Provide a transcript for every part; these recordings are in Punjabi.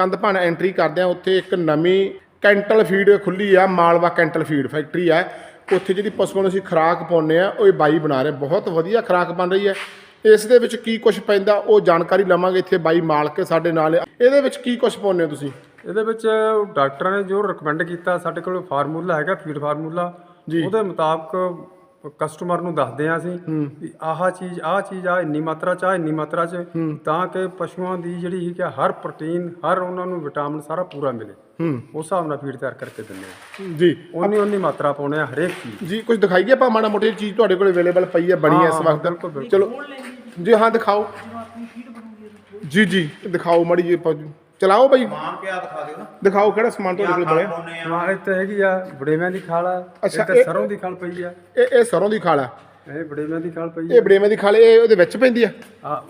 ਚੰਦਪਾਨ ਐਂਟਰੀ ਕਰਦੇ ਆ ਉੱਥੇ ਇੱਕ ਨਵੀਂ ਕੈਂਟਲ ਫੀਡ ਖੁੱਲੀ ਆ ਮਾਲਵਾ ਕੈਂਟਲ ਫੀਡ ਫੈਕਟਰੀ ਆ। ਉੱਥੇ ਜਿਹੜੀ ਪਸ਼ੂਆਂ ਨੂੰ ਅਸੀਂ ਖੁਰਾਕ ਪਾਉਂਦੇ ਆ ਉਹ ਇਹ ਬਾਈ ਬਣਾ ਰਹੇ ਬਹੁਤ ਵਧੀਆ ਖੁਰਾਕ ਬਣ ਰਹੀ ਹੈ ਇਸ ਦੇ ਵਿੱਚ ਕੀ ਕੁਝ ਪੈਂਦਾ ਉਹ ਜਾਣਕਾਰੀ ਲਵਾਂਗੇ ਇੱਥੇ ਬਾਈ ਮਾਲਕ ਸਾਡੇ ਨਾਲ। ਇਹਦੇ ਵਿੱਚ ਕੀ ਕੁਝ ਪਾਉਂਦੇ ਹੋ ਤੁਸੀਂ? ਇਹਦੇ ਵਿੱਚ ਡਾਕਟਰਾਂ ਨੇ ਜੋ ਰეკਮੈਂਡ ਕੀਤਾ ਸਾਡੇ ਕੋਲ ਫਾਰਮੂਲਾ ਹੈਗਾ ਫੀਡ ਫਾਰਮੂਲਾ। ਉਹਦੇ ਮੁਤਾਬਕ ਕਸਟਮਰ ਨੂੰ ਦੱਸਦੇ ਆ ਅਸੀਂ ਵੀ ਆਹ ਚੀਜ਼ ਆਹ ਚੀਜ਼ ਆ ਇੰਨੀ ਮਾਤਰਾ ਚ ਆ ਇੰਨੀ ਮਾਤਰਾ ਚ ਤਾਂ ਕਿ ਪਸ਼ੂਆਂ ਦੀ ਜਿਹੜੀ ਹੈ ਕਿ ਹਰ ਪ੍ਰੋਟੀਨ ਹਰ ਉਹਨਾਂ ਨੂੰ ਵਿਟਾਮਿਨ ਸਾਰਾ ਪੂਰਾ ਮਿਲੇ। ਉਸ ਹਿਸਾਬ ਨਾਲ ਫੀਡ ਤਿਆਰ ਕਰਕੇ ਦਿੰਦੇ ਆ ਜੀ। ਉਨੀ ਉਨੀ ਮਾਤਰਾ ਪਾਉਣੇ ਆ ਹਰੇਕ ਚੀਜ਼ ਜੀ ਕੁਝ ਦਿਖਾਈਏ ਆਪਾਂ? ਮਾੜਾ ਮੋਟੀ ਚੀਜ਼ ਤੁਹਾਡੇ ਕੋਲ ਅਵੇਲੇਬਲ ਪਈ ਹੈ ਬਣੀ ਹੈ ਇਸ ਵਕਤ। ਚਲੋ। ਜੀ ਹਾਂ ਦਿਖਾਓ। ਜੀ ਜੀ ਦਿਖਾਓ ਮਾੜੀ ਜੀ ਚਲਾਓ ਬਾਈ ਮਾਨ ਪਿਆ ਦਿਖਾ ਦਿਓ ਨਾ। ਦਿਖਾਓ ਕਿਹੜਾ ਸਮਾਨ ਤੁਹਾਡੇ ਕੋਲ ਬਣਿਆ। ਆ। ਨਾਲ ਇੱਥੇ ਹੈਗੀ ਆ ਬੜੇਵਿਆਂ ਦੀ ਖਾਲ ਆ। ਇਹ- ਸਰੋਂ ਦੀ ਖਾਲ ਪਈ ਆ। ਇਹ ਇਹ ਸਰੋਂ ਦੀ ਖਾਲ ਆ। ਇਹ ਬੜੇਵਿਆਂ ਦੀ ਖਾਲ ਪਈ ਇਹ ਬੜੇਵੇਂ ਦੀ ਖਾਲ ਇਹ ਉਹਦੇ ਵਿੱਚ ਪੈਂਦੀ ਆ। ਆ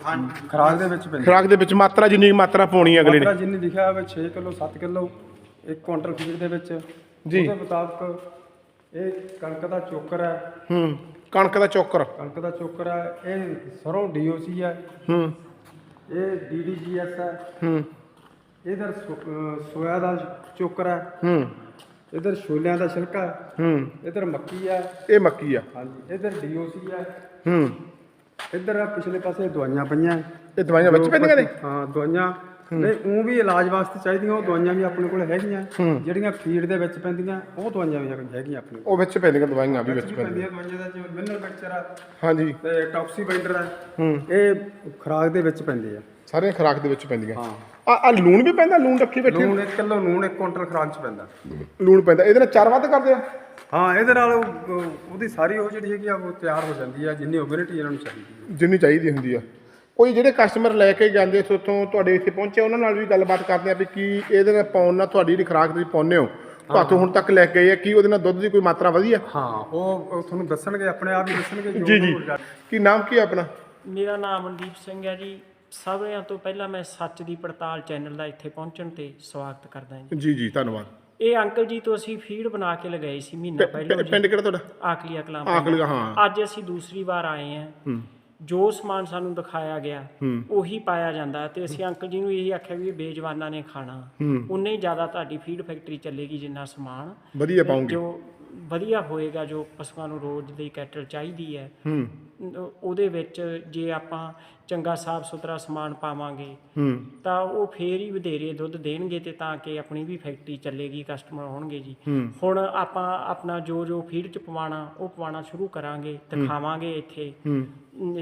ਖਰਾਕ ਦੇ ਵਿੱਚ ਪੈਂਦੀ ਖੁਰਾਕ ਦੇ ਵਿੱਚ ਮਾਤਰਾ ਜਿੰਨੀ ਮਾਤਰਾ ਪਾਉਣੀ ਹੈ ਅਗਲੇ ਨੇ। ਮਾਤਰਾ ਜਿੰਨੀ ਲਿਖਿਆ ਹੋਵੇ 6 ਕਿਲੋ 7 ਕਿਲੋ ਇੱਕ ਕੁਇੰਟਲ ਫੀਡ ਦੇ ਵਿੱਚ। ਜੀ। ਉਹਦੇ ਮੁਤਾਬਕ ਇਹ ਕਣਕ ਦਾ ਚੋਕਰ ਹੈ ਹੂੰ ਕਣਕ ਦਾ ਚੋਕਰ। ਕਣਕ ਦਾ ਚੋਕਰ ਹੈ ਇਹ ਸਰੋਂ ਡੀਓਸੀ ਹੈ ਹੂੰ। ਇਹ ਡੀਡੀਜੀਐਸ ਹੈ ਹੂੰ। ਇਧਰ ਸੋਇਆ ਦਾ ਚੋਕਰ ਹੈ ਹੂੰ। ਇਧਰ ਛੋਲਿਆਂ ਦਾ ਛਿਲਕਾ। ਹੈ। ਹੂੰ ਇਧਰ ਮੱਕੀ ਹੈ ਇਹ ਮੱਕੀ ਆ। ਹਾਂਜੀ ਇਧਰ ਡੀਓਸੀ ਹੈ ਹੂੰ। ਇਧਰ ਪਿਛਲੇ ਪਾਸੇ ਦਵਾਈਆਂ ਪਈਆਂ। ਇਹ ਦਵਾਈਆਂ ਵਿੱਚ ਪੈਂਦੀਆਂ ਨੇ? ਹਾਂ ਦਵਾਈਆਂ। ਨਹੀਂ ਉਹ ਵੀ ਇਲਾਜ ਵਾਸਤੇ ਚਾਹੀਦੀਆਂ ਉਹ ਦਵਾਈਆਂ ਵੀ ਆਪਣੇ ਕੋਲ ਹੈਗੀਆਂ। ਜਿਹੜੀਆਂ ਫੀਡ ਦੇ ਵਿੱਚ ਪੈਂਦੀਆਂ ਉਹ ਦਵਾਈਆਂ ਵੀ ਹੈਗ- ਹੈਗੀਆਂ ਆਪਣੇ ਕੋਲ। ਉਹ ਵਿੱਚ ਪੈਂਦੀਆਂ ਦਵਾਈਆਂ ਵੀ ਵਿੱਚ ਪੈਂਦੀਆਂ। ਪੈਂਦੀਆਂ ਦਵਾਈਆਂ ਦਾ ਜਿਵੇਂ ਮਿਨਰਲ ਮਿਕਸਚਰ ਆ ਹਾਂਜੀ। ਤੇ ਟੌਕਸੀ ਬਾਈਂਡਰ ਆ ਹੂੰ। ਇਹ ਖੁਰਾਕ ਦੇ ਵਿੱਚ ਪੈਂਦੇ ਆ। ਸਾਰੀਆਂ ਖੁਰਾਕ ਦੇ ਵਿੱਚ ਪੈਂਦੀਆਂ। ਹਾਂ। ਆ ਆ ਲੂਣ ਵੀ ਪੈਂਦਾ ਲੂਣ ਰੱਖੀ ਬੈਠੀ ਲੂਣ 1 ਕਿਲੋ ਲੂਣ 1 ਕੁਇੰਟਲ ਖੁਰਾਕ ਚ ਪੈਂਦਾ। ਲੂਣ ਪੈਂਦਾ। ਇਹਦੇ ਨਾਲ ਚਾਰ ਵੱਧ ਕਰਦੇ ਆ? ਹਾਂ ਇਹਦੇ ਨਾਲ ਉਹ- ਉਹ- ਉਹਦੀ ਸਾਰੀ ਉਹ ਜਿਹੜੀ ਹੈਗੀ ਆ ਉਹ ਤਿਆਰ ਹੋ ਜਾਂਦੀ ਆ ਜਿੰਨੀ ਓਬਿਨਿਟੀ ਇਹਨਾਂ ਨੂੰ ਚਾਹੀਦੀ ਜਿੰਨੀ ਚਾਹੀਦੀ ਹੁੰਦੀ ਆ। ਕੋਈ ਜਿਹੜੇ ਕਸਟਮਰ ਲੈ ਕੇ ਜਾਂਦੇ ਇੱਥੋਂ ਤੁਹਾਡੇ ਇੱਥੇ ਪਹੁੰਚੇ ਉਹਨਾਂ ਨਾਲ ਵੀ ਗੱਲਬਾਤ ਕਰਦੇ ਆ ਵੀ ਕੀ ਇਹਦੇ ਨਾਲ ਪਾਉਣ ਨਾਲ ਤੁਹਾਡੀ ਜਿਹੜੀ ਖੁਰਾਕ ਤੁਸੀਂ ਪਾਉਂਦੇ ਹੋ। ਤੁਹਾਤੋਂ ਹੁਣ ਤੱਕ ਲੈ ਕੇ ਗਏ ਆ ਕੀ ਉਹਦੇ ਨਾਲ ਦੁੱਧ ਦੀ ਕੋਈ ਮਾਤਰਾ ਵਧੀ ਆ? ਹਾਂ ਉਹ ਉਹ ਤੁਹਾਨੂੰ ਦੱਸਣਗੇ ਆਪਣੇ ਆਪ ਹੀ ਦੱਸਣਗੇ ਜੋ ਜੀ ਕੀ ਨਾਮ ਕੀ ਆ ਆਪਣਾ? ਮੇਰਾ ਨਾਮ ਮਨਦੀਪ ਸਿੰਘ ਹੈ ਜੀ। ਸਾਰਿਆਂ ਤੋਂ ਪਹਿਲਾਂ ਮੈਂ ਸੱਚ ਦੀ ਪੜਤਾਲ ਚੈਨਲ ਦਾ ਇੱਥੇ ਪਹੁੰਚਣ ਤੇ ਸਵਾਗਤ ਕਰਦਾ ਹਾਂ ਜੀ। ਜੀ ਜੀ ਧੰਨਵਾਦ। ਇਹ ਅੰਕਲ ਜੀ ਤੋਂ ਅਸੀਂ ਫੀਡ ਬਣਾ ਕੇ ਲਗਾਈ ਸੀ ਮਹੀਨਾ ਪਹਿਲਾਂ ਪਿੰਡ ਕਿਹੜਾ ਤੁਹਾਡਾ? ਆਕਲੀਆ ਕਲਾਂ ਆਖਲੀ ਹਾਂ। ਅੱਜ ਅਸੀਂ ਦੂਸਰੀ ਵਾਰ ਆਏ ਹਾਂ। ਜੋ ਸਮਾਨ ਸਾਨੂੰ ਦਿਖਾਇਆ ਗਿਆ ਉਹੀ ਪਾਇਆ ਜਾਂਦਾ ਤੇ ਅਸੀਂ ਅੰਕਲ ਜੀ ਨੂੰ ਇਹੀ ਆਖਿਆ ਵੀ ਬੇਜਵਾਨਾਂ ਨੇ ਖਾਣਾ। ਉਨੇ ਹੀ ਜ਼ਿਆਦਾ ਤੁਹਾਡੀ ਫੀਡ ਫੈਕਟਰੀ ਚੱਲੇਗੀ ਜਿੰਨਾ ਸਮਾਨ। ਵਧੀਆ ਪਾਉਂਗੇ। ਜੋ ਵਧੀਆ ਹੋਏਗਾ ਜੋ ਪਸ਼ੂਆਂ ਨੂੰ ਰੋਜ਼ ਦੀ ਕੈਟਲ ਚਾਹੀਦੀ ਹੈ। ਹੂੰ। ਉਹ- ਉਹਦੇ ਵਿੱਚ ਜੇ ਆਪਾਂ ਚੰਗਾ ਸਾਫ਼ ਸੁਥਰਾ ਸਮਾਨ ਪਾਵਾਂਗੇ ਹੂੰ। ਤਾਂ ਉਹ ਫੇਰ ਹੀ ਵਧੇਰੇ ਦੁੱਧ ਦੇਣਗੇ ਤੇ ਤਾਂ ਕਿ ਆਪਣੀ ਵੀ ਫੈਕਟਰੀ ਚੱਲੇਗੀ ਕਸਟਮਰ ਹੋਣਗੇ ਜੀ। ਹੁਣ ਆਪਾਂ ਆਪਣਾ ਜੋ ਜੋ ਫੀਡ ਚ ਪਵਾਣਾ ਉਹ ਪਵਾਣਾ ਸ਼ੁਰੂ ਕਰਾਂਗੇ ਦਿਖਾਵਾਂਗੇ ਇੱਥੇ।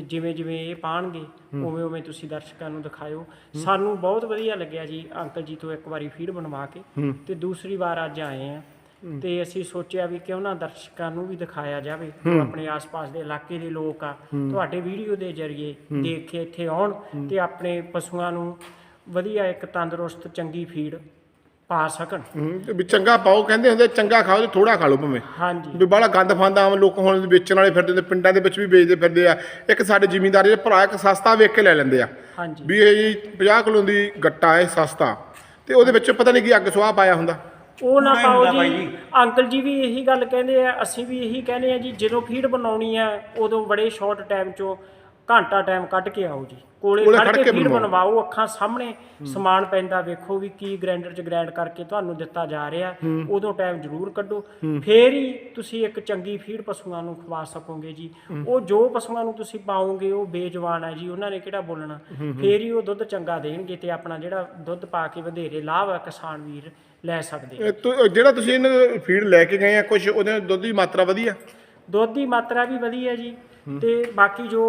ਜਿਵੇਂ ਜਿਵੇਂ ਇਹ ਪਾਣਗੇ ਉਵੇਂ ਉਵੇਂ ਤੁਸੀਂ ਦਰਸ਼ਕਾਂ ਨੂੰ ਦਿਖਾਇਓ। ਸਾਨੂੰ ਬਹੁਤ ਵਧੀਆ ਲੱਗਿਆ ਜੀ ਅੰਕਲ ਜੀ ਤੋਂ ਇੱਕ ਵਾਰੀ ਫੀਡ ਬਣਵਾ ਕੇ। ਤੇ ਦੂਸਰੀ ਵਾਰ ਅੱਜ ਆਏ ਆ। ਤੇ ਅਸੀਂ ਸੋਚਿਆ ਵੀ ਕਿਉਂ ਨਾ ਦਰਸ਼ਕਾਂ ਨੂੰ ਵੀ ਦਿਖਾਇਆ ਜਾਵੇ ਜੋ ਆਪਣੇ ਆਸ-ਪਾਸ ਦੇ ਇਲਾਕੇ ਦੇ ਲੋਕ ਆ ਤੁਹਾਡੇ ਵੀਡੀਓ ਦੇ ਜ਼ਰੀਏ ਦੇਖ ਕੇ ਇੱਥੇ ਆਉਣ ਤੇ ਆਪਣੇ ਪਸ਼ੂਆਂ ਨੂੰ ਵਧੀਆ ਇੱਕ ਤੰਦਰੁਸਤ ਚੰਗੀ ਫੀਡ ਪਾ ਸਕਣ। ਵੀ ਚੰਗਾ ਪਾਓ ਕਹਿੰਦੇ ਹੁੰਦੇ ਚੰਗਾ ਖਾਓ ਤੇ ਥੋੜਾ ਖਾ ਲਓ ਭਾਵੇਂ। ਹਾਂਜੀ। ਵੀ ਬਾਹਲਾ ਗੰਦ ਫਾਂਦਾ ਆਮ ਲੋਕ ਹੁਣ ਵੇਚਣ ਵਾਲੇ ਫਿਰਦੇ ਨੇ ਪਿੰਡਾਂ ਦੇ ਵਿੱਚ ਵੀ ਵੇਚਦੇ ਫਿਰਦੇ ਆ। ਇੱਕ ਸਾਡੇ ਜ਼ਿਮੀਂਦਾਰ ਦੇ ਭਰਾ ਇੱਕ ਸਸਤਾ ਵੇਖ ਕੇ ਲੈ ਲੈਂਦੇ ਆ। ਹਾਂਜੀ। ਵੀ ਇਹ ਜੀ 50 ਕਿਲੋ ਦੀ ਗੱਟਾ ਹੈ ਸਸਤਾ। ਤੇ ਉਹਦੇ ਵਿੱਚ ਪਤਾ ਨਹੀਂ ਕੀ ਅੱਗ ਸੁਆਹ ਪਾਇਆ ਹੁੰਦਾ। ਉਹ ਨਾ ਪਾਓ ਜੀ। ਅੰਕਲ ਜੀ ਵੀ ਇਹੀ ਗੱਲ ਕਹਿੰਦੇ ਆ ਅਸੀਂ ਵੀ ਇਹੀ ਕਹਿੰਦੇ ਆ ਜੀ ਜਦੋਂ ਫੀਡ ਬਣਾਉਣੀ ਆ ਉਦੋਂ ਬੜੇ ਸ਼ਾਰਟ ਟਾਈਮ 'ਚੋਂ ਘੰਟਾ ਟਾਈਮ ਕੱਢ ਕੇ ਆਓ ਜੀ। ਕੋਲੇ ਖੜ ਕੇ ਫੀਡ ਬਣਵਾਓ। ਅੱਖਾਂ ਸਾਹਮਣੇ ਸਮਾਨ ਪੈਂਦਾ ਵੇਖੋ ਵੀ ਕੀ ਗ੍ਰਾਈਂਡਰ 'ਚ ਗ੍ਰਾਈਂਡ ਕਰਕੇ ਤੁਹਾਨੂੰ ਦਿੱਤਾ ਜਾ ਰਿਹਾ। ਉਦੋਂ ਟਾਈਮ ਜ਼ਰੂਰ ਕੱਢੋ। ਫੇਰ ਹੀ ਤੁਸੀਂ ਇੱਕ ਚੰਗੀ ਫੀਡ ਪਸ਼ੂਆਂ ਨੂੰ ਖਵਾ ਸਕੋਗੇ ਜੀ। ਉਹ ਜੋ ਪਸ਼ੂਆਂ ਨੂੰ ਤੁਸੀਂ ਪਾਓਗੇ ਉਹ ਬੇਜਵਾਨ ਹੈ ਜੀ ਉਹਨਾਂ ਨੇ ਕਿਹੜਾ ਬੋਲਣਾ? ਫੇਰ ਹੀ ਉਹ ਦੁੱਧ ਚੰਗਾ ਦੇਣਗੇ ਤੇ ਆਪਣਾ ਜਿਹੜਾ ਦੁੱਧ ਪਾ ਕੇ ਵਧੇਰੇ ਲਾਭ ਹੈ ਕਿਸਾਨ ਵੀਰ ਲੈ ਸਕਦੇ। ਇਹ ਤੁ- ਜਿਹੜਾ ਤੁਸੀਂ ਇਹਨਾਂ ਫੀਡ ਲੈ ਕੇ ਗਏ ਆ ਕੁਝ ਉਹਦੇ ਨਾਲ ਦੁੱਧ ਦੀ ਮਾਤਰਾ ਵਧੀਆ ਦੁੱਧ ਦੀ ਮਾਤਰਾ ਵੀ ਵਧੀਆ ਜੀ ਤੇ ਬਾਕੀ ਜੋ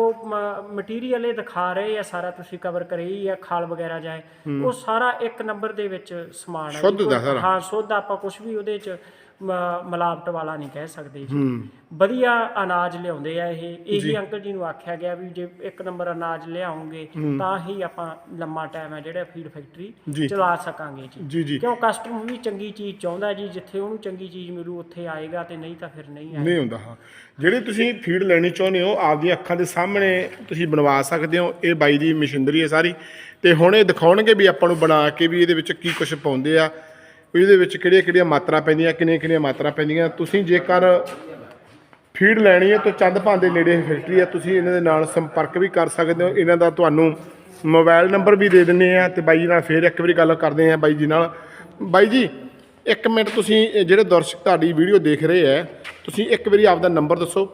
ਮਟੀਰੀਅਲ ਇਹ ਦਿਖਾ ਰਹੇ ਆ ਸਾਰਾ ਤੁਸੀਂ ਕਵਰ ਕਰੇ ਹੀ ਆ ਖਾਲ ਵਗੈਰਾ ਜਾਏ ਉਹ ਸਾਰਾ ਇੱਕ ਨੰਬਰ ਦੇ ਵਿੱਚ ਸਮਾਨ ਹੈ ਜੀ। ਸ਼ੁੱਧ ਦਾ ਕੋਈ- ਸਾਰਾ। ਹਾਂ ਸ਼ੁੱਧ ਆਪਾਂ ਕੁਝ ਵੀ ਉਹਦੇ ਚ ਮਿਲਾਵਟ ਵਾਲਾ ਨਹੀਂ ਕਹਿ ਸਕਦੇ ਜੀ। ਵਧੀਆ ਅਨਾਜ ਲਿਆਉਂਦੇ ਆ ਇਹ। ਇਹੀ ਅੰਕਲ ਜੀ ਨੂੰ ਆਖਿਆ ਗਿਆ ਵੀ ਜੇ ਇੱਕ ਨੰਬਰ ਅਨਾਜ ਲਿਆਉਂਗੇ ਤਾਂ ਹੀ ਆਪਾਂ ਲੰਮਾ ਟਾਈਮ ਹੈ ਜਿਹੜਾ ਫੀਡ। ਫੈਕਟਰੀ ਚਲਾ ਸਕਾਂਗੇ ਜੀ। ਕਿਉਂ ਕਸਟਮਰ ਵੀ ਚੰਗੀ ਚੀਜ਼ ਚਾਹੁੰਦਾ ਜੀ ਜਿੱਥੇ ਉਹਨੂੰ ਚੰਗੀ ਚੀਜ਼ ਮਿਲੂ ਉੱਥੇ ਆਏਗਾ ਤੇ ਨਹੀਂ ਤਾਂ ਫਿਰ ਨਹੀਂ ਆਏਗਾ। ਨਹੀਂ ਹੁੰਦਾ ਹਾਂ। ਜਿਹੜੀ ਤੁਸੀਂ ਫੀਡ ਲੈਣੀ ਚਾਹੁੰਦੇ ਹੋ ਆਪਦੀਆਂ ਅੱਖਾਂ ਦੇ ਸਾਹਮਣੇ ਤੁਸੀਂ ਬਣਵਾ ਸਕਦੇ ਹੋ। ਇਹ ਬਾਈ ਦੀ ਮਸ਼ੀਨਰੀ ਹੈ ਸਾਰੀ। ਤੇ ਹੁਣ ਇਹ ਦਿਖਾਉਣਗੇ ਵੀ ਆਪਾਂ ਨੂੰ ਬਣਾ ਕੇ ਵੀ ਇਹਦੇ ਵਿੱਚ ਕੀ ਕੁਝ ਪਾਉਂਦੇ ਆ। ਇਹਦੇ ਵਿੱਚ ਕਿਹੜੀਆਂ ਕਿਹੜੀਆਂ ਮਾਤਰਾ ਪੈਂਦੀਆਂ ਕਿੰਨੀਆਂ ਕਿੰਨੀਆਂ ਮਾਤਰਾ ਪੈਂਦੀਆਂ। ਤੁਸੀਂ ਜੇਕਰ ਫੀਡ ਲੈਣੀ ਹੈ ਤਾਂ ਚੰਦਪਾਂ ਦੇ ਨੇੜੇ ਫੈਕਟਰੀ ਹੈ। ਤੁਸੀਂ ਇਹਨਾਂ ਦੇ ਨਾਲ ਸੰਪਰਕ ਵੀ ਕਰ ਸਕਦੇ ਹੋ। ਇਹਨਾਂ ਦਾ ਤੁਹਾਨੂੰ ਮੋਬਾਈਲ ਨੰਬਰ ਵੀ ਦੇ ਦਿੰਨੇ ਆ ਤੇ ਬਾਈ ਜੀ ਨਾਲ ਫੇਰ ਇੱਕ ਵਾਰੀ ਗੱਲ ਕਰਦੇ ਆ ਬਾਈ ਜੀ ਨਾਲ। ਬਾਈ ਜੀ ਇੱਕ ਮਿੰਟ ਤੁਸੀਂ ਜਿਹੜੇ ਦਰਸ਼ਕ ਤੁਹਾਡੀ ਵੀਡੀਓ ਦੇਖ ਰਹੇ ਆ ਤੁਸੀਂ ਇੱਕ ਵਾਰੀ ਆਪਦਾ ਨੰਬਰ ਦੱਸੋ।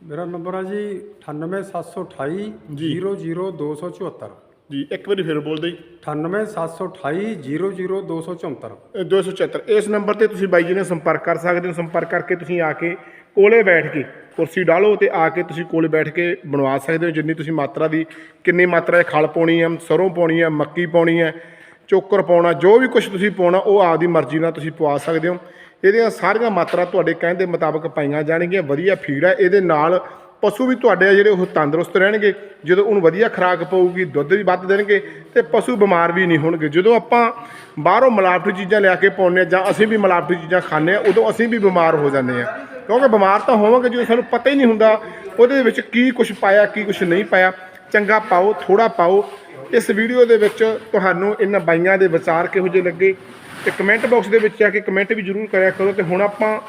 ਮੇਰਾ ਨੰਬਰ ਹੈ ਜੀ 98728 00274 ਜੀ ਇੱਕ ਵਾਰੀ ਫੇਰ ਬੋਲ ਦਿਓ ਜੀ। 98728 00274 ਇਹ 274 ਇਸ ਨੰਬਰ ਤੇ ਤੁਸੀਂ ਬਾਈ ਜੀ ਨਾਲ ਸੰਪਰਕ ਕਰ ਸਕਦੇ ਹੋ। ਸੰਪਰਕ ਕਰਕੇ ਤੁਸੀਂ ਆ ਕੇ ਕੋਲੇ ਬੈਠ ਕੇ ਕੁਰਸੀ ਡਾਲੋ ਤੇ ਆ ਕੇ ਤੁਸੀਂ ਕੋਲੇ ਬੈਠ ਕੇ ਬਣਵਾ ਸਕਦੇ ਹੋ। ਜਿੰਨੀ ਤੁਸੀਂ ਮਾਤਰਾ ਦੀ ਕਿੰਨੀ ਮਾਤਰਾ 'ਚ ਖਲ ਪਾਉਣੀ ਹੈ ਸਰੋਂ ਪਾਉਣੀ ਹੈ ਮੱਕੀ ਪਾਉਣੀ ਹੈ ਚੋਕਰ ਪਾਉਣਾ ਜੋ ਵੀ ਕੁਝ ਤੁਸੀਂ ਪਾਉਣਾ ਉਹ ਆਪਦੀ ਮਰਜ਼ੀ ਨਾਲ ਤੁਸੀਂ ਪਵਾ ਸਕਦੇ ਹੋ। ਇਹਦੀਆਂ ਸਾਰੀਆਂ ਮਾਤਰਾ ਤੁਹਾਡੇ ਕਹਿਣ ਦੇ ਮੁਤਾਬਕ ਪਾਈਆਂ ਜਾਣਗੀਆਂ। ਵਧੀਆ ਫੀਡ ਹੈ। ਇਹਦੇ ਨਾਲ ਪਸ਼ੂ ਵੀ ਤੁਹਾਡੇ ਆ ਜਿਹੜੇ ਉਹ ਤੰਦਰੁਸਤ ਰਹਿਣਗੇ, ਜਦੋਂ ਉਹਨੂੰ ਵਧੀਆ ਖੁਰਾਕ ਪਊਗੀ, ਦੁੱਧ ਵੀ ਵੱਧ ਦੇਣਗੇ ਤੇ ਪਸ਼ੂ ਬਿਮਾਰ ਵੀ ਨਹੀਂ ਹੋਣਗੇ। ਜਦੋਂ ਆਪਾਂ ਬਾਹਰੋਂ ਮਿਲਾਵਟੀ ਚੀਜ਼ਾਂ ਲਿਆ ਕੇ ਪਾਉਂਦੇ ਹਾਂ ਜਾਂ ਅਸੀਂ ਵੀ ਮਿਲਾਵਟੀ ਚੀਜ਼ਾਂ ਖਾਂਦੇ ਆ, ਉਦੋਂ ਅਸੀਂ ਵੀ ਬਿਮਾਰ ਹੋ ਜਾਂਦੇ ਆ। ਕਿਉਂਕਿ ਬਿਮਾਰ ਤਾਂ ਹੋਵਾਂਗੇ ਜਦੋਂ ਸਾਨੂੰ ਪਤਾ ਹੀ ਨਹੀਂ ਹੁੰਦਾ ਉਹਦੇ ਵਿੱਚ ਕੀ ਕੁਝ ਪਾਇਆ, ਕੀ ਕੁਝ ਨਹੀਂ ਪਾਇਆ। ਚੰਗਾ ਪਾਓ ਥੋੜਾ ਪਾਓ। ਇਸ ਵੀਡੀਓ ਦੇ ਵਿੱਚ ਤੁਹਾਨੂੰ ਇਹਨਾਂ ਬਾਈਆਂ ਦੇ ਵਿਚਾਰ ਕਿਹੋ ਜਿਹੇ ਲੱਗੇ? ਤੇ ਕਮੈਂਟ ਬਾਕਸ ਦੇ ਵਿੱਚ ਆ ਕੇ ਕਮੈਂਟ ਵੀ ਜ਼ਰੂਰ ਕਰਿਆ ਕਰੋ। ਤੇ ਹੁਣ ਆਪਾਂ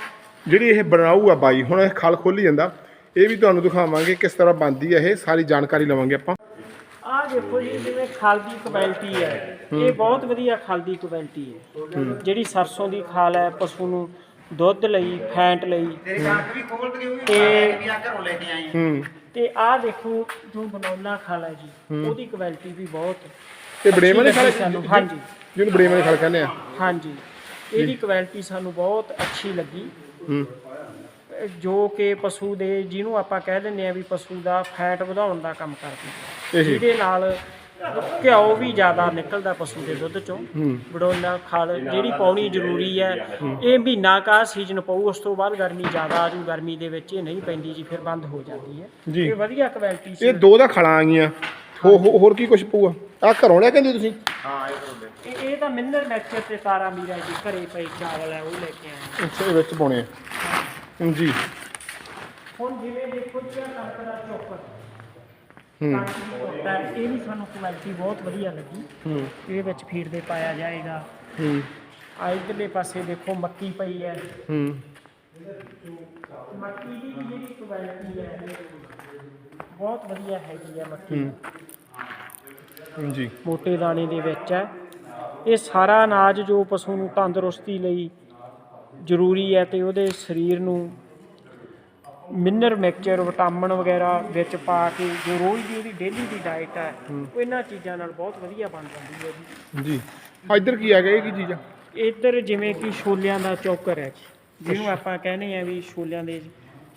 ਜਿਹੜੀ ਇਹ ਬਣਾਊ ਆ ਬਾਈ, ਹੁਣ ਇਹ ਖਲ ਖੋਲੀ ਜਾਂਦਾ। ਇਹ ਵੀ ਤੁਹਾਨੂੰ ਦਿਖਾਵਾਂਗੇ ਕਿਸ ਤਰ੍ਹਾਂ ਬਣਦੀ ਹੈ ਇਹ ਸਾਰੀ ਜਾਣਕਾਰੀ ਲਵਾਂਗੇ ਆਪਾਂ। ਆਹ ਦੇਖੋ ਜੀ ਜਿਵੇਂ ਖਲ ਦੀ ਕੁਆਲਿਟੀ ਹੈ। ਇਹ ਬਹੁਤ ਵਧੀਆ ਖਲ ਦੀ ਕੁਆਲਿਟੀ ਹੈ। ਜਿਹੜੀ ਸਰਸੋਂ ਦੀ ਖਾਲ ਹੈ ਪਸ਼ੂ ਨੂੰ ਦੁੱਧ ਲਈ ਫੈਂਟ ਲਈ ਤੇ ਹੂੰ। ਤੇ ਆਹ ਦੇਖੋ ਜੋ ਬਨੌਲਾ ਖਲ ਹੈ ਜੀ ਉਹਦੀ ਕੁਆਲਿਟੀ ਵੀ ਬਹੁਤ ਤੇ ਬੜੇਵੇਂ ਦੇ ਖਲ ਹਾਂਜੀ। ਜਿਹਨੂੰ ਬੜੇਵੇਂ ਦੇ ਖਲ ਕਹਿੰਦੇ ਆ। ਹਾਂਜੀ। ਇਹਦੀ ਕੁਆਲਿਟੀ ਸਾਨੂੰ ਬਹੁਤ ਅੱਛੀ ਲੱਗੀ। ਹੂੰ। ਜੋ ਕਿ ਪਸ਼ੂ ਦੇ ਜਿਹਨੂੰ ਆਪਾਂ ਕਹਿ ਦਿੰਦੇ ਆ ਵੀ ਪਸ਼ੂ ਦਾ ਫੈਟ ਵਧਾਉਣ ਦਾ ਕੰਮ ਕਰਦੀ ਹੈ ਜਿਹਦੇ ਨਾਲ ਘਿਓ ਵੀ ਜ਼ਿਆਦਾ ਨਿਕਲਦਾ ਪਸ਼ੂ ਦੇ ਦੁੱਧ ਚੋਂ। ਬੜੋਲਾ ਖਲ ਜਿਹੜੀ ਪਾਉਣੀ ਜ਼ਰੂਰੀ ਹੈ। ਇਹ ਮਹੀਨਾ ਕਾ ਸੀਜ਼ਨ ਪਊ ਉਸ ਤੋਂ ਬਾਅਦ ਗਰਮੀ ਜ਼ਿਆਦਾ ਆ ਜੂ ਗਰਮੀ ਦੇ ਵਿੱਚ ਇਹ ਨਹੀਂ ਪੈਂਦੀ ਜੀ ਫਿਰ ਬੰਦ ਹੋ ਜਾਂਦੀ ਹੈ। ਜੀ। ਇਹ ਵਧੀਆ ਕੁਆਲਿਟੀ ਸੀ ਇਹ ਦੋ ਦਾ ਖਲਾਂ ਆ ਗਈਆਂ। ਹੋ- ਹੋ- ਹੋਰ ਕੀ ਕੁਝ ਪਊਗਾ? ਆ ਘਰੋਂ ਲੈ ਕਹਿੰਦੇ ਤੁਸੀਂ? ਇਹ ਇਹ ਤਾਂ ਮਿੰਦਰ ਲੈਕਚਰ ਤੇ ਤਾਰਾ ਮੀਰਾ ਜੀ ਘਰੇ ਪਈ ਚਾਵਲ ਹੈ ਉਹ ਲੈ ਕੇ ਆਏ ਅੱਛਾ ਇਹ ਵਿੱਚ ਪਾਉਣੇ ਆ। ਹੂੰ, ਜੀ। ਹੁਣ ਜਿਵੇਂ ਦੇਖੋ ਜੀ ਆਹ ਕਣਕ ਦਾ ਚੋਕਰ ਕਣਕ ਦੀ ਹੈ, ਇਹ ਵੀ ਸਾਨੂੰ ਕੁਆਲਿਟੀ ਬਹੁਤ ਵਧੀਆ ਲੱਗੀ। ਹੂੰ। ਇਹਦੇ ਵਿੱਚ ਫੀਡ ਦੇ ਪਾਇਆ ਜਾਏਗਾ। ਹੂੰ। ਆ ਇਧਰਲੇ ਪਾਸੇ ਦੇਖੋ ਮੱਕੀ ਪਈ ਹੈ। ਹੂੰ। ਮੱਕੀ ਦੀ ਵੀ ਜਿਹੜੀ ਕੁਆਲਿਟੀ ਹੈ ਬਹੁਤ ਵਧੀਆ ਹੈਗੀ ਹੈ ਮੱਕੀ ਹੂੰ, ਜੀ। ਮੋਟੇ ਦਾਣੇ ਦੇ ਵਿੱਚ ਹੈ। ਇਹ ਸਾਰਾ ਅਨਾਜ ਜੋ ਪਸ਼ੂ ਨੂੰ ਤੰਦਰੁਸਤੀ ਲਈ ਜ਼ਰੂਰੀ ਹੈ ਤੇ ਉਹਦੇ ਸਰੀਰ ਨੂੰ ਮਿਨਰ ਮਿਕਸਚਰ ਵਿਟਾਮਿਨ ਵਗੈਰਾ ਵਿੱਚ ਪਾ ਕੇ ਜੋ ਰੋਜ਼ ਦੀ ਉਹਦੀ ਡੇਲੀ ਦੀ ਡਾਈਟ ਹੈ ਉਹ ਇਹਨਾਂ ਚੀਜ਼ਾਂ ਨਾਲ ਬਹੁਤ ਵਧੀਆ ਬਣ ਜਾਂਦੀ ਹੈ ਜੀ। ਜੀ। ਇੱਧਰ ਕੀ ਆ ਗਿਆ ਇਹ ਕੀ ਚੀਜ਼ ਆ? ਇੱਧਰ ਜਿਵੇਂ ਕਿ ਛੋਲਿਆਂ ਦਾ ਚੌਕਰ ਹੈ ਜੀ ਜਿਹਨੂੰ ਆਪਾਂ ਕਹਿੰਦੇ ਆ ਵੀ ਛੋਲਿਆਂ ਦੇ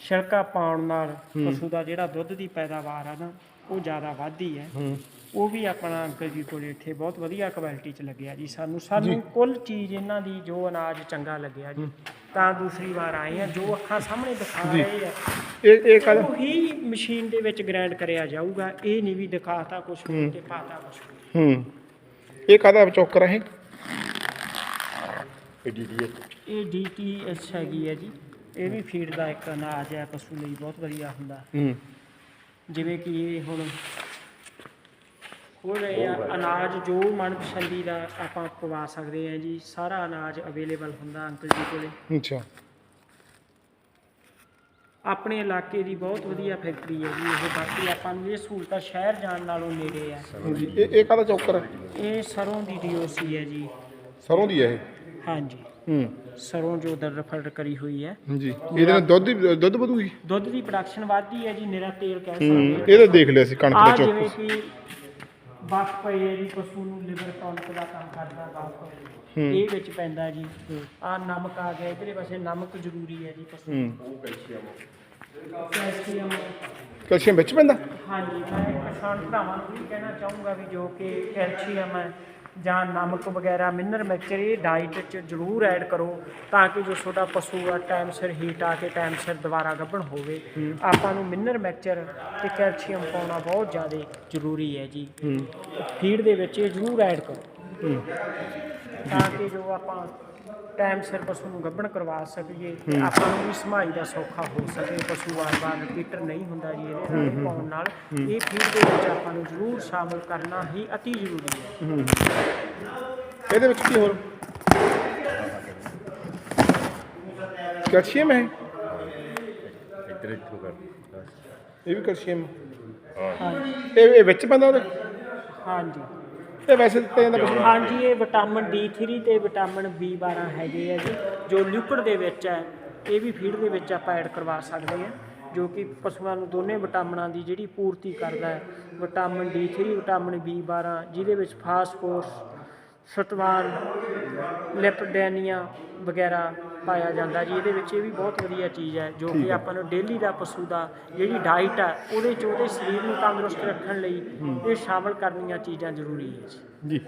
ਛਿਲਕਾ ਪਾਉਣ ਨਾਲ ਪਸ਼ੂ ਦਾ ਜਿਹੜਾ ਦੁੱਧ ਦੀ ਪੈਦਾਵਾਰ ਆ ਨਾ ਉਹ ਜ਼ਿਆਦਾ ਵੱਧਦੀ ਹੈ। ਹੂੰ। ਉਹ ਵੀ ਆਪਣਾ ਅੰਕਲ ਜੀ ਕੋਲੇ ਇੱਥੇ ਬਹੁਤ ਵਧੀਆ ਕੁਆਲਿਟੀ ਚ ਲੱਗਿਆ ਜੀ। ਸਾਨੂੰ ਸਾਨੂੰ ਕੁੱਲ ਚੀਜ਼ ਇਹਨਾਂ ਦੀ ਜੋ ਅਨਾਜ ਚੰਗਾ ਲੱਗਿਆ ਜੀ। ਤਾਂ ਦੂਸਰੀ ਵਾਰ ਆਏ ਆ ਜੋ ਅੱਖਾਂ ਸਾਹਮਣੇ ਦਿਖਾ ਰਹੇ ਆ ਇਹ ਇਹ ਕੱਲ ਉਹ ਹੀ ਮਸ਼ੀਨ ਦੇ ਵਿੱਚ ਗ੍ਰਾਈਂਡ ਕਰਿਆ ਜਾਊਗਾ। ਇਹ ਨਹੀਂ ਵੀ ਦਿਖਾਤਾ ਕੁਝ ਤੇ ਪਾਤਾ ਕੁਝ ਹੂੰ। ਇਹ ਕਾਹਦਾ ਚੌਕਰ ਹੈ ਇਹ? ਡੀਟੀਐਸ ਹੈਗੀ ਹੈ ਜੀ। ਇਹ ਵੀ ਫੀਡ ਦਾ ਇੱਕ ਅਨਾਜ ਹੈ ਪਸ਼ੂ ਲਈ ਬਹੁਤ ਵਧੀਆ ਹੁੰਦਾ। ਹੂੰ। ਜਿਵੇਂ ਕਿ ਇਹ ਹੁਣ ਹੋ ਰਹੇ ਆ ਅਨਾਜ ਜੋ ਮਨਪਸੰਦੀ ਦਾ ਆਪਾਂ ਪਵਾ ਸਕਦੇ ਆ ਜੀ ਸਾਰਾ ਅਨਾਜ ਅਵੇਲੇਬਲ ਹੁੰਦਾ ਅੰਕਲ ਜੀ ਕੋਲੇ। ਅੱਛਾ। ਆਪਣੇ ਇਲਾਕੇ ਦੀ ਬਹੁਤ ਵਧੀਆ ਫੈਕਟਰੀ ਹੈ ਜੀ ਇਹ ਬਾਕੀ ਆਪਾਂ ਨੂੰ ਇਹ ਸਹੂਲਤਾਂ ਸ਼ਹਿਰ ਜਾਣ ਨਾਲੋਂ ਨੇੜੇ ਆ। ਜੀ ਇਹ ਇਹ ਕਾਹਦਾ ਚੌਕਰ ਹੈ? ਇਹ ਸਰੋਂ ਦੀ ਡੀਓਸੀ ਹੈ ਜੀ। ਸਰੋਂ ਦੀ ਹੈ ਇਹ? ਹਾਂਜੀ। ਹੂੰ। ਸਰੋਂ ਜੋ ਦਰਫੜ ਕਰੀ ਹੋਈ ਹੈ। ਜੀ ਇਹਦੇ ਨਾਲ ਦੁੱਧ ਦੁੱਧ ਵਧੂਗੀ? ਦੁੱਧ ਦੀ ਪ੍ਰੋਡਕਸ਼ਨ ਵੱਧਦੀ ਹੈ ਜੀ ਨਿਰਾ ਤੇਲ ਕਹਿ ਹੂੰ ਸਕਦੇ ਇਹ ਤਾਂ ਦੇਖ ਲਿਆ ਸੀ ਕਣਕ ਆ ਦਾ ਜਿਵੇਂ ਚੌਕਰ। ਕਿ ਬਫ ਪਈ ਹੈ ਜੀ ਪਸ਼ੂ ਨੂੰ ਲਿਵਰ ਟੌਨਿਕ ਦਾ ਕੰਮ ਕਰਦਾ ਬਫ ਇਹ ਵਿੱਚ ਪੈਂਦਾ ਜੀ। ਆ ਨਮਕ ਆ ਗਿਆ ਇਧਰੇ ਪਾਸੇ ਨਮਕ ਜ਼ਰੂਰੀ ਹੈ ਜੀ ਪਸ਼ੂ ਨੂੰ। ਹੂੰ ਕੈਲਸ਼ੀਅਮ। ਕੈਲਸ਼ੀਅਮ ਵਿੱਚ ਪੈਂਦਾ? ਹਾਂਜੀ ਮੈਂ ਕਿਸਾਨ ਭਰਾਵਾਂ ਨੂੰ ਵੀ ਕਹਿਣਾ ਚਾਹੂੰਗਾ ਵੀ ਜੋ ਕਿ ਕੈਲਸ਼ੀਅਮ ਹੈ ਜਾਂ ਨਮਕ ਵਗੈਰਾ ਮਿਨਰਲ ਮਿਕਸਚਰ ਇਹ ਡਾਈਟ 'ਚ ਜ਼ਰੂਰ ਐਡ ਕਰੋ ਤਾਂ ਕਿ ਜੋ ਤੁਹਾਡਾ ਪਸ਼ੂ ਆ ਟਾਈਮ ਸਿਰ ਹੀਟ ਆ ਕੇ ਟਾਈਮ ਸਿਰ ਦੁਬਾਰਾ ਗੱਭਣ ਹੋਵੇ। ਆਪਾਂ ਨੂੰ ਮਿਨਰਲ ਮਿਕਸਚਰ ਤੇ ਕੈਲਸ਼ੀਅਮ ਪਾਉਣਾ ਬਹੁਤ ਜ਼ਿਆਦਾ ਜ਼ਰੂਰੀ ਹੈ ਜੀ। ਫੀਡ ਦੇ ਵਿੱਚ ਇਹ ਜ਼ਰੂਰ ਐਡ ਕਰੋ। ਤਾਂ ਕਿ ਜੋ ਆਪਾਂ ਟਾਈਮ ਸਿਰ ਪਸ਼ੂ ਨੂੰ ਗੱਭਣ ਕਰਵਾ ਸਕੀਏ ਤੇ ਆਪਾਂ ਨੂੰ ਵੀ ਸਮਾਈ ਦਾ ਸੌਖਾ ਹੋ ਸਕੇ ਪਸ਼ੂ ਵਾਰ-ਵਾਰ ਰਿਪੀਟਰ ਨਹੀਂ ਹੁੰਦਾ ਜੀ ਇਹਦੇ ਨਾਲ ਪਾਉਣ ਨਾਲ। ਇਹ ਫੀਡ ਦੇ ਵਿੱਚ ਆਪਾਂ ਨੂੰ ਜ਼ਰੂਰ ਸ਼ਾਮਲ ਕਰਨਾ ਹੀ ਅਤੀ ਜ਼ਰੂਰੀ ਹੈ। ਇਹਦੇ ਵਿੱਚ ਕੀ ਹੋਰ? ਕੈਲਸ਼ੀਅਮ ਹੈ? ਇਹ ਵੀ ਕੈਲਸ਼ੀਅਮ ਇਹ ਇਹ ਵਿੱਚ ਪੈਂਦਾ ਉਹਦੇ? ਹਾਂਜੀ। ਇਹ ਵੈਸੇ ਦਿੱਤਾ ਜਾਂਦਾ ਪਸ਼ੂ ਹਾਂਜੀ, ਇਹ ਵਿਟਾਮਿਨ D3 ਤੇ ਵਿਟਾਮਿਨ B12 ਹੈਗੇ ਆ ਜੀ, ਜੋ ਲਿਕੁਇਡ ਦੇ ਵਿੱਚ ਹੈ, ਇਹ ਵੀ ਫੀਡ ਦੇ ਵਿੱਚ ਆਪਾਂ ਐਡ ਕਰਵਾ ਸਕਦੇ ਹਾਂ, ਜੋ ਕਿ ਪਸ਼ੂਆਂ ਨੂੰ ਦੋਨੇ ਵਿਟਾਮਿਨਾਂ ਦੀ ਜਿਹੜੀ ਪੂਰਤੀ ਕਰਦਾ ਹੈ, ਵਿਟਾਮਿਨ D3 ਵਿਟਾਮਿਨ B12 ਜਿਹਦੇ ਵਿੱਚ ਫਾਸਫੋਰਸ, ਸਤਵਾਨ, ਲੈਪਡੈਨੀਆ ਵਗੈਰਾ ਪਾਇਆ ਜਾਂਦਾ ਜੀ। ਇਹਦੇ ਵਿੱਚ ਇਹ ਵੀ ਬਹੁਤ ਵਧੀਆ ਚੀਜ਼ ਹੈ ਜੋ ਕਿ ਆਪਾਂ ਨੂੰ ਡੇਲੀ ਦਾ ਪਸ਼ੂ ਦਾ ਜਿਹੜੀ ਡਾਈਟ ਹੈ ਉਹਦੇ ਚ ਉਹਦੇ ਸਰੀਰ ਨੂੰ ਤੰਦਰੁਸਤ ਰੱਖਣ ਲਈ ਇਹ ਸ਼ਾਮਲ ਕਰਨੀਆਂ ਚੀਜ਼ਾਂ ਜ਼ਰੂਰੀ ਹੈ ਜੀ। ਜੀ।